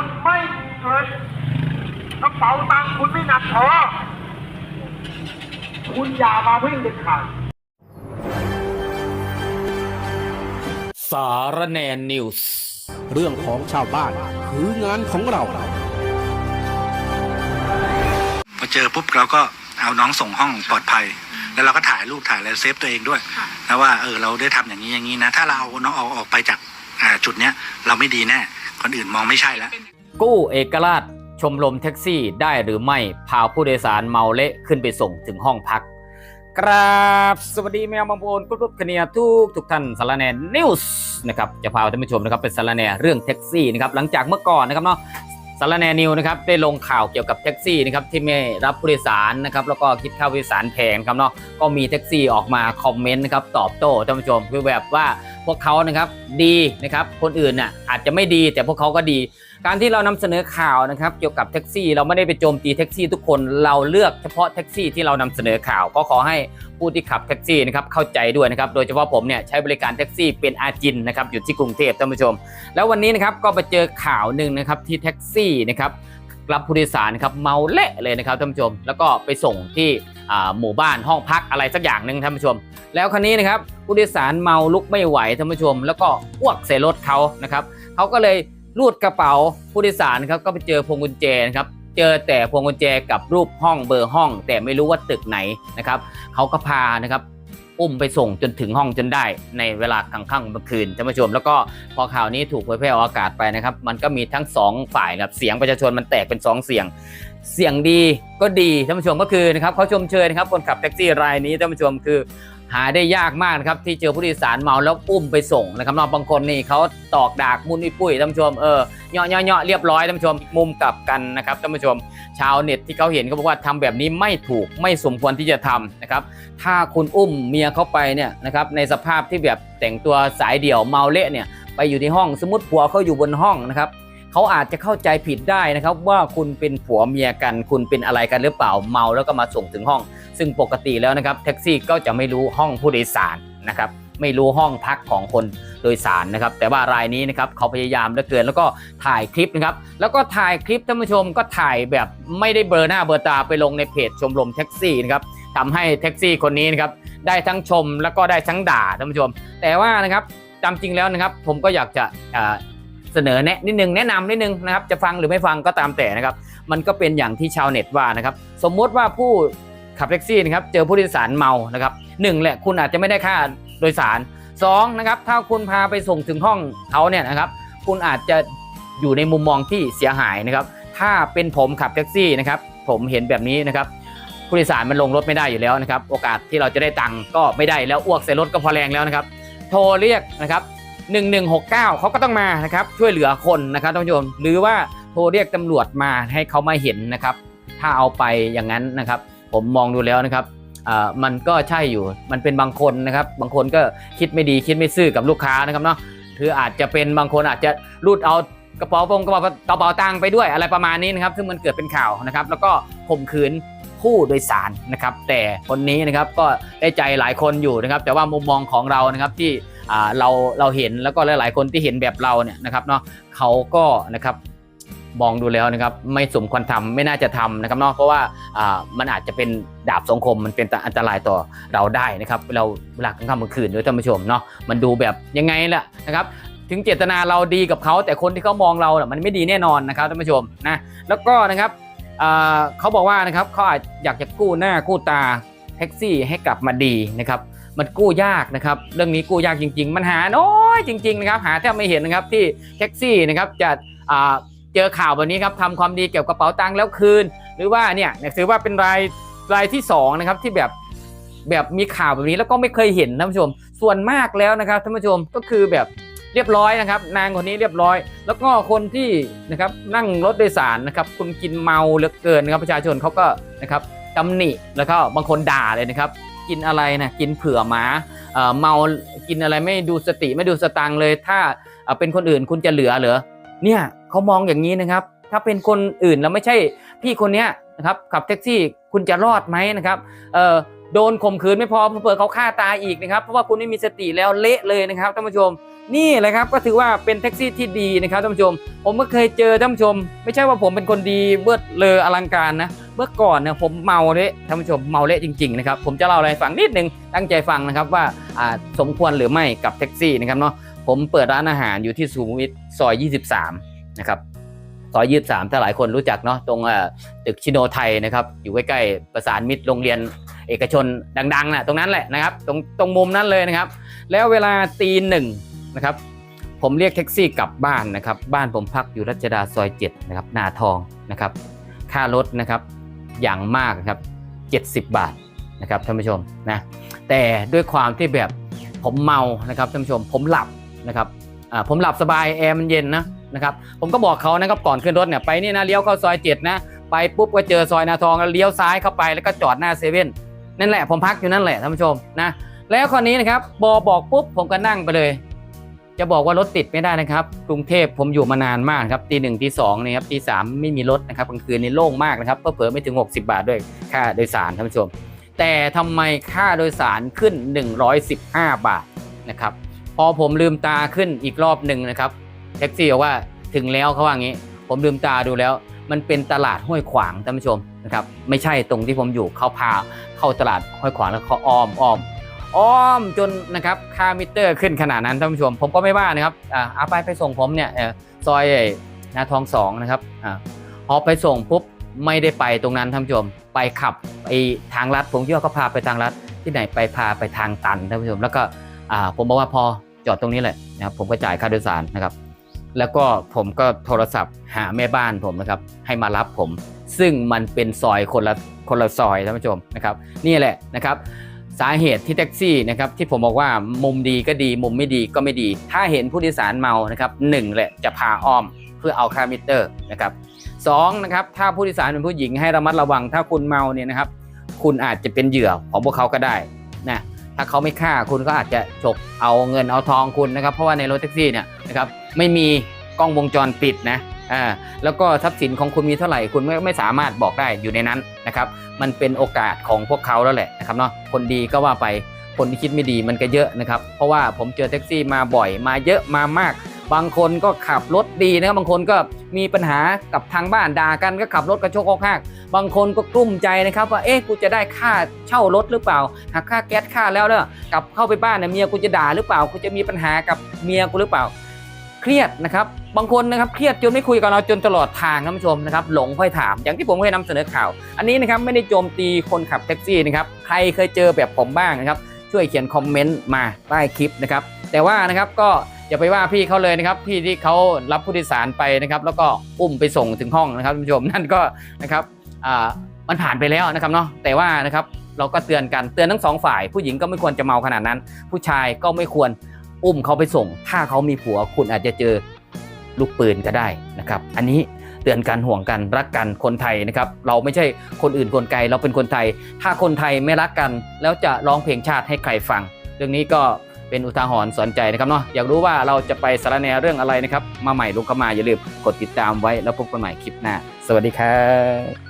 คุณไม่มีเงินกระเป๋าตังค์คุณไม่หนักพอคุณอย่ามาวิ่งเด็ดขาดสารแนนิวส์ เรื่องของชาวบ้านคืองานของเราพอเจอปุ๊บเราก็เอาน้องส่งห้องปลอดภัย แล้วเราก็ถ่ายรูปถ่ายอะไรเซฟตัวเองด้วยนะว่าเออเราได้ทำอย่างนี้อย่างนี้นะ ถ้าเราเอาน้องออกออกไปจากอ่าจุดเนี้ยเราไม่ดีแน่ คนอื่นมองไม่ใช่แล้ว กู้เอกราชชมรมแท็กซี่ได้หรือไม่พาผู้โดยสารเมาเละขึ้นไปส่งถึงห้องพักกราบสวัสดีแมวมังโอนกรุ๊ปคเนียทุกทุกท่านสารแนนิวส์นะครับจะพาท่านผู้ชมนะครับเป็นสารแนเรื่องแท็กซี่นะครับหลังจากเมื่อก่อนนะครับเนาะสารแนนิวนะครับได้ลงข่าวเกี่ยวกับแท็กซี่นะครับที่ไม่รับผู้โดยสารนะครับแล้วก็คิดค่าผู้โดยสารแพงครับเนาะก็มีแท็กซี่ออกมาคอมเมนต์นะครับตอบโต้ท่านผู้ชมคือแบบว่า พวกเขานะครับดีนะครับคนอื่นน่ะอาจจะไม่ดีแต่พวกเขาก็ดี การที่เรานำเสนอข่าวนะครับเกี่ยวกับแท็กซี่ เราไม่ได้ไปโจมตีแท็กซี่ทุกคนเราเลือกเฉพาะแท็กซี่ที่เรานำเสนอข่าวก็ขอให้ผู้ที่ขับแท็กซี่นะครับเข้าใจด้วยนะครับโดยเฉพาะผมเนี่ยใช้บริการแท็กซี่เป็นอาจินนะครับอยู่ที่กรุงเทพท่านผู้ชม แล้ววันนี้นะครับก็ไปเจอข่าวหนึ่งนะครับที่แท็กซี่นะครับรับผู้โดยสารครับเมาเละเลยนะครับท่านผู้ชม แล้วก็ไปส่งที่ หมู่บ้านห้องพักอะไรสักอย่างหนึ่งท่านผู้ชม แล้วคันนี้นะครับผู้โดยสารเมาลุกไม่ไหวท่านผู้ชม แล้วก็อ้วกใส่รถเขานะครับเขาก็เลยรูดกระเป๋าผู้โดยสารครับก็ไปเจอพวงกุญแจนะครับเจอแต่พวงกุญแจกับรูปห้องเบอร์ห้อง แต่ไม่รู้ว่าตึกไหนนะครับเขาก็พานะครับอุ้มไปส่งจนถึงห้องจนได้ในเวลากลางค่ำกลางคืนท่านผู้ชม แล้วก็พอข่าวนี้ถูกเผยแพร่ออกอากาศไปนะครับ มันก็มีทั้งสองฝ่ายนะครับเสียงประชาชนมันแตกเป็นสองเสียง เสียงดีก็ดีท่านผู้ชมก็คือนะครับเขาชมเชยนะครับคนขับแท็กซี่รายนี้ท่านผู้ชมคือ หาได้ยากมากนะครับที่เจอผู้โดยสารเมาแล้วอุ้มไปส่งนะครับนอกบางคนนี่เขาตอกดากมุนอุ้ยปุ้ยท่านผู้ชมเออเนาะเนาะเนาะเรียบร้อยท่านผู้ชมมุมกลับกันนะครับท่านผู้ชม ชาวเน็ตที่เขาเห็นเขาบอกว่าทำแบบนี้ไม่ถูกไม่สมควรที่จะทำนะครับถ้าคุณอุ้มเมียเขาไปเนี่ยนะครับในสภาพที่แบบแต่งตัวสายเดี่ยวเมาเละเนี่ยไปอยู่ที่ห้องสมมติผัวเขาอยู่บนห้องนะครับ เขาอาจจะเข้าใจผิดได้นะครับว่าคุณเป็นผัวเมียกัน คุณเป็นอะไรกันหรือเปล่าเมาแล้วก็มาส่งถึงห้อง ซึ่งปกติแล้วนะครับแท็กซี่ก็จะไม่รู้ห้องผู้โดยสารนะครับไม่รู้ห้องพักของคนโดยสารนะครับ แต่ว่ารายนี้นะครับเขาพยายามเหลือเกินแล้วก็ถ่ายคลิปนะครับ แล้วก็ถ่ายคลิปท่านผู้ชมก็ถ่ายแบบไม่ได้เบลอหน้าเบลอตาไปลงในเพจชมรมแท็กซี่นะครับทำให้แท็กซี่คนนี้นะครับได้ทั้งชมแล้วก็ได้ทั้งด่าท่านผู้ชม แต่ว่านะครับจำจริงแล้วนะครับ ผมก็อยากจะ เสนอแนะนิดนึงแนะนำนิดนึงนะครับจะฟังหรือไม่ฟังก็ตามแต่นะครับ มันก็เป็นอย่างที่ชาวเน็ตว่านะครับ สมมุติว่าผู้ขับแท็กซี่นะครับเจอผู้โดยสารเมานะครับหนึ่งแหละคุณอาจจะไม่ได้ค่าโดยสารสองนะครับถ้าคุณพาไปส่งถึงห้องเขาเนี่ยนะครับ คุณอาจจะอยู่ในมุมมองที่เสียหายนะครับ ถ้าเป็นผมขับแท็กซี่นะครับ ผมเห็นแบบนี้นะครับผู้โดยสารมันลงรถไม่ได้อยู่แล้วนะครับ โอกาสที่เราจะได้ตังค์ก็ไม่ได้แล้วอ้วกใส่รถก็พอแรงแล้วนะครับ โทรเรียกนะครับ 1169 เขาก็ต้องมานะครับช่วยเหลือคนนะครับท่านผู้ชมหรือว่าโทรเรียกตำรวจมาให้เขามาเห็นนะครับ ถ้าเอาไปอย่างนั้นนะครับ ผมมองดูแล้วนะครับมันก็ใช่อยู่มันเป็นบางคนนะครับ บางคนก็คิดไม่ดีคิดไม่ซื่อกับลูกค้านะครับเนาะคืออาจจะเป็นบางคนอาจจะรูดเอากระเป๋าปงกระเป๋ากระเป๋าตังไปด้วยอะไรประมาณนี้นะครับ ซึ่งมันเกิดเป็นข่าวนะครับ แล้วก็ข่มขืนผู้โดยสารนะครับ แต่คนนี้นะครับก็ได้ใจหลายคนอยู่นะครับ แต่ว่ามุมมองของเรานะครับที่ เราเราเห็นแล้วก็หลายๆ คนที่เห็นแบบเราเนี่ยนะครับเนาะเขาก็นะครับมองดูแล้วนะครับไม่สมควรทำไม่น่าจะทำนะครับเนาะเพราะว่ามันอาจจะเป็นดาบสองคมมันเป็นอันตรายต่อเราได้นะครับเราเวลากลางค่ำกลางคืนด้วยท่านผู้ชมเนาะมันดูแบบยังไงล่ะนะครับถึงเจตนาเราดีกับเขาแต่คนที่เขามองเราน่ะมันไม่ดีแน่นอนนะครับท่านผู้ชมนะแล้วก็นะครับเขาบอกว่านะครับเขาอาจอยากจะกู้หน้ากู้ตาแท็กซี่ให้กลับมาดีนะครับ มันกู้ยากนะครับเรื่องนี้กู้ยากจริง ๆ มันหาน้อยจริงๆนะครับหาแทบไม่เห็นนะครับที่แท็กซี่นะครับจะเจอข่าวแบบนี้ครับทำความดีเกี่ยวกับกระเป๋าตังค์แล้วคืน หรือว่าเนี่ยถือว่าเป็นรายรายที่สองนะครับที่แบบแบบมีข่าวแบบนี้แล้วก็ไม่เคยเห็นท่านผู้ชม ส่วนมากแล้วนะครับท่านผู้ชมก็คือแบบเรียบร้อยนะครับ นางคนนี้เรียบร้อย แล้วก็คนที่นะครับนั่งรถโดยสารนะครับ คุณกินเมาเหลือเกินนะครับประชาชนเขาก็นะครับตำหนิแล้วก็บางคนด่าเลยนะครับ กินอะไรนะกินเผื่อหมาเอ่อเมากินอะไรไม่ดูสติไม่ดูสตังเลย ถ้าเป็นคนอื่นคุณจะเหลือเหรอเนี่ยเขามองอย่างนี้นะครับ ถ้าเป็นคนอื่นแล้วไม่ใช่พี่คนเนี้ยนะครับขับแท็กซี่คุณจะรอดไหมนะครับเอ่อโดนข่มขืนไม่พอเผื่อเขาฆ่าตายอีกนะครับเพราะว่าคุณไม่มีสติแล้วเละเลยนะครับท่านผู้ชม นี่แหละครับก็ถือว่าเป็นแท็กซี่ที่ดีนะครับท่านผู้ชม ผมก็เคยเจอท่านผู้ชม ไม่ใช่ว่าผมเป็นคนดีเบิดเลออลังการนะ มื่อก่อนเนี่ยผมเมาเละท่านผู้ชมเมาเละจริงๆนะครับผมจะเล่าอะไรฟังนิดนึงตั้งใจฟังนะครับว่าสมควรหรือไม่กับแท็กซี่นะครับเนาะผมเปิดร้านอาหารอยู่ที่สุขุมวิทซอย 23 นะครับซอย 23 ถ้าหลายคนรู้จักเนาะตรงตึกชิโนไทยนะครับอยู่ใกล้ๆประสานมิตรโรงเรียนเอกชนดังๆนะตรงนั้นแหละนะครับตรงตรงมุมนั้นเลยนะครับ แล้วเวลาตีหนึ่งนะครับผมเรียกแท็กซี่กลับบ้านนะครับ บ้านผมพักอยู่รัชดาซอย7นะครับนาทองนะครับ ค่ารถนะครับ อย่างมากครับ 70 บาทนะครับท่านผู้ชมนะแต่ด้วยความที่แบบผมเมานะครับท่านผู้ชมผมหลับนะครับผมหลับสบายแอร์มันเย็นนะนะครับผมก็บอกเขานะครับก่อนขึ้นรถเนี่ยไปนี่นะเลี้ยวเข้าซอย7นะไปปุ๊บก็เจอซอยนาทองแล้วเลี้ยวซ้ายเข้าไปแล้วก็จอดหน้าเซเว่นนั่นแหละผมพักอยู่นั่นแหละท่านผู้ชมนะแล้วคราวนี้นะครับบอบอกปุ๊บผมก็นั่งไปเลย จะบอกว่ารถติดไม่ได้นะครับ กรุงเทพผมอยู่มานานมากครับตีหนึ่งตีสองนี่ครับตีสามไม่มีรถนะครับกลางคืนนี่โล่งมากนะครับเผลอไม่ถึง 60 บาทด้วยค่าโดยสารท่านผู้ชม แต่ทำไมค่าโดยสารขึ้น 115 บาทนะครับพอผมลืมตาขึ้นอีกรอบหนึ่งนะครับแท็กซี่บอกว่าถึงแล้วเขาว่างี้ ผมลืมตาดูแล้ว มันเป็นตลาดห้วยขวางท่านผู้ชมนะครับไม่ใช่ตรงที่ผมอยู่เขาพาเข้าตลาดห้วยขวางแล้วเขาอ้อมอ้อม อ้อมจนนะครับค่ามิเตอร์ขึ้นขนาดนั้นท่านผู้ชม ผมก็ไม่ว่านะครับอ่าเอาไปไปส่งผมเนี่ยซอยนาทองสองนะครับอ่าพอไปส่งปุ๊บไม่ได้ไปตรงนั้นท่านผู้ชม ไปขับไปทางลัดผมคิดว่าเขาพาไปทางลัดที่ไหนไปพาไปทางตันท่านผู้ชม แล้วก็อ่าผมบอกว่าพอจอดตรงนี้แหละนะครับผมก็จ่ายค่าโดยสารนะครับ แล้วก็ผมก็โทรศัพท์หาแม่บ้านผมนะครับ ให้มารับผม ซึ่งมันเป็นซอยคนละคนละซอยท่านผู้ชมนะครับ นี่แหละนะครับ สาเหตุที่แท็กซี่นะครับที่ผมบอกว่ามุมดีก็ดีมุมไม่ดีก็ไม่ดี ถ้าเห็นผู้โดยสารเมานะครับหนึ่งแหละจะพาอ้อมเพื่อเอาค่ามิเตอร์นะครับสองนะครับถ้าผู้โดยสารเป็นผู้หญิงให้ระมัดระวัง ถ้าคุณเมาเนี่ยนะครับ คุณอาจจะเป็นเหยื่อของพวกเขาก็ได้นะถ้าเขาไม่ฆ่าคุณก็อาจจะฉกเอาเงินเอาทองคุณนะครับ เพราะว่าในรถแท็กซี่เนี่ยนะครับไม่มีกล้องวงจรปิดนะ อ่าแล้วก็ทรัพย์สินของคุณมีเท่าไหร่คุณไม่ไม่สามารถบอกได้อยู่ในนั้นนะครับ มันเป็นโอกาสของพวกเขาแล้วแหละนะครับเนาะคนดีก็ว่าไปคนที่คิดไม่ดีมันก็เยอะนะครับ เพราะว่าผมเจอแท็กซี่มาบ่อยมาเยอะมามาก บางคนก็ขับรถดีนะครับบางคนก็มีปัญหากับทางบ้านด่ากันก็ขับรถกระโชกโคกหักบางคนก็กลุ้มใจนะครับว่าเอ๊ะกูจะได้ค่าเช่ารถหรือเปล่าหากค่าแก๊สค่าแล้วเนี่ยกลับเข้าไปบ้านเนี่ยเมียกูจะด่าหรือเปล่ากูจะมีปัญหากับเมียกูหรือเปล่า เครียดนะครับ บางคนนะครับเครียดจนไม่คุยกับเราจนตลอดทางท่านผู้ชมนะครับหลงค่อยถาม อย่างที่ผมเคยนำเสนอข่าว อันนี้นะครับไม่ได้โจมตีคนขับแท็กซี่นะครับใครเคยเจอแบบผมบ้างนะครับช่วยเขียนคอมเมนต์มาใต้คลิปนะครับแต่ว่านะครับก็อย่าไปว่าพี่เขาเลยนะครับพี่ที่เขารับผู้โดยสารไปนะครับแล้วก็อุ้มไปส่งถึงห้องนะครับท่านผู้ชมนั่นก็นะครับอ่ามันผ่านไปแล้วนะครับเนาะแต่ว่านะครับเราก็เตือนกันเตือนทั้งสองฝ่าย ผู้หญิงก็ไม่ควรจะเมาขนาดนั้น ผู้ชายก็ไม่ควรอุ้มเขาไปส่ง ถ้าเขามีผัวคุณอาจจะเจอ ลูกปืนก็ได้นะครับ อันนี้เตือนกันห่วงกันรักกันคนไทยนะครับ เราไม่ใช่คนอื่นคนไกลเราเป็นคนไทย ถ้าคนไทยไม่รักกัน แล้วจะร้องเพลงชาติให้ใครฟัง เรื่องนี้ก็เป็นอุทาหรณ์สอนใจนะครับเนาะอยากรู้ว่าเราจะไปสารแนเรื่องอะไรนะครับ มาใหม่ลงเข้ามาอย่าลืมกดติดตามไว้แล้วพบกันใหม่คลิปหน้า สวัสดีครับ